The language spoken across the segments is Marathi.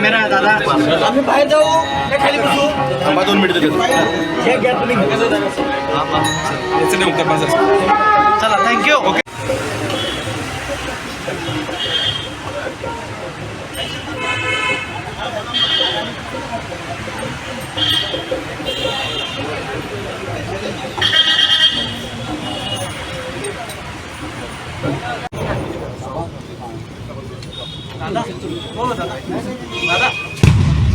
कॅमेरा दादा। आम्ही बाहेर जाऊ का खाली बसू. थांबा दोन मिनिटं हे घ्या तुम्ही. चला थँक्यू ओके दादा हो दादा दादा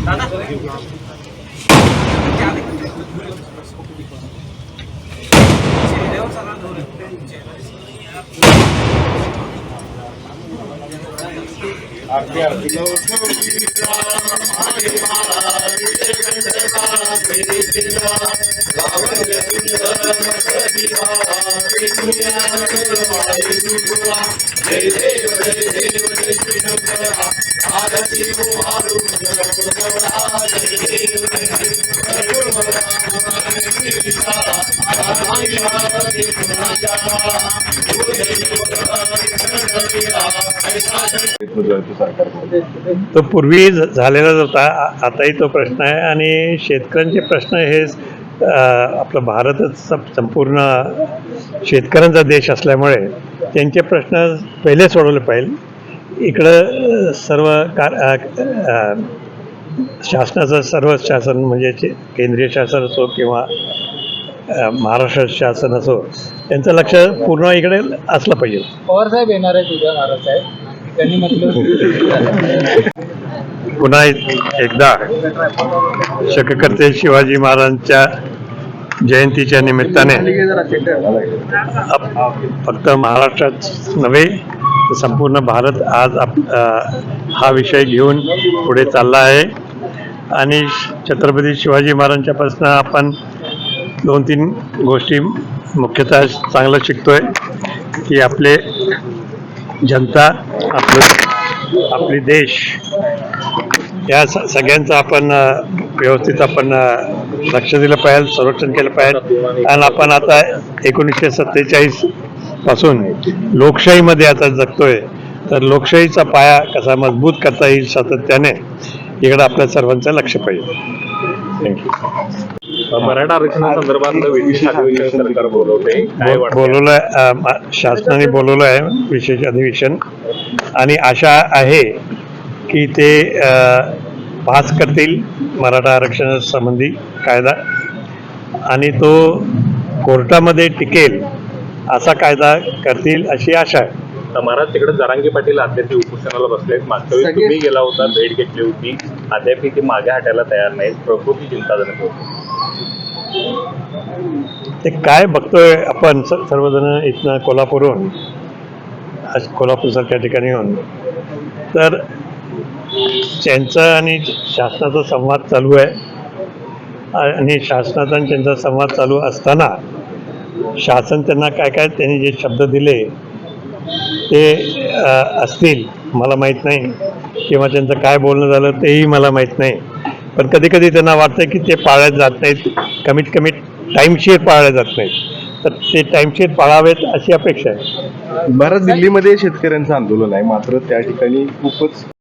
दादा चेहऱ्यावर सगळा जोर आहे. तो पूर्वी झालेलाच होता. आ- आताही तो प्रश्न आहे आणि शेतकऱ्यांचे प्रश्न हे आपलं भारतच संपूर्ण शेतकऱ्यांचा देश असल्यामुळे त्यांचे प्रश्न पहिले सोडवले पाहिजे. इकडं सर्व कार शासनाचं सर्व शासन म्हणजे केंद्रीय शासन असो किंवा महाराष्ट्र शासन असो त्यांचं लक्ष पूर्ण इकडे असलं पाहिजे. पवार साहेब येणार आहेत उद्या महाराज साहेब. त्यांनी म्हटलं पुन्हा एक- एकदा शककर्ते शिवाजी महाराजांच्या जयंतीच्या निमित्ताने फक्त महाराष्ट्रात नव्हे संपूर्ण भारत आज आप हा विषय घेऊन पुढे चालला आहे. आणि छत्रपती शिवाजी महाराजांच्यापासून आपण दोन तीन गोष्टी मुख्यतः चांगलं शिकतोय की आपले जनता आपलं आपली देश या स- सगळ्यांचं आपण व्यवस्थित आपण लक्ष दिलं पाहिजे संरक्षण केलं पाहिजे. आणि आपण आता एकोणीसशे सत्तेचाळीसपासून लोकशाहीमध्ये आता जगतोय. तर लोकशाहीचा पाया कसा मजबूत करता येईल सातत्याने इकडं आपल्या सर्वांचं लक्ष पाहिजे. मराठा आरक्षणासंदर्भात बोलवलं शासनाने बोलवलं आहे विशेष अधिवेशन. आणि आशा आहे की ते पास करतील मराठा आरक्षणासंबंधी कायदा आणि तो कोर्टामध्ये टिकेल असा कायदा करतील अशी आशा आहे. तर महाराज तिकडे जरांगे पाटील अद्याप उपोषणाला बसलेत. मागच्या वेळी तुम्ही गेला होता भेट घेतली होती. अद्याप ते मागे हटायला तयार नाहीत. प्रकृती चिंताजनक होती. ते काय बघतोय आपण सर्वजण इथनं कोल्हापूरहून? आज कोल्हापूरसारख्या ठिकाणी येऊन. तर त्यांचा आणि शासनाचा संवाद चालू आहे आणि शासनाचा त्यांचा संवाद चालू असताना शासन त्यांना काय काय त्यांनी जे शब्द दिले ते असतील मला माहीत नाही. किंवा त्यांचं काय बोलणं झालं तेही मला माहीत नाही. पण कधी कधी त्यांना वाटतं की ते पाळल्या जात नाहीत. कमीत कमी टाईमशीर पाळल्या जात नाहीत. तर ते टाईमशीर पाळावेत अशी अपेक्षा आहे. भारत दिल्लीमध्ये शेतकऱ्यांचं आंदोलन आहे. मात्र त्या ठिकाणी खूपच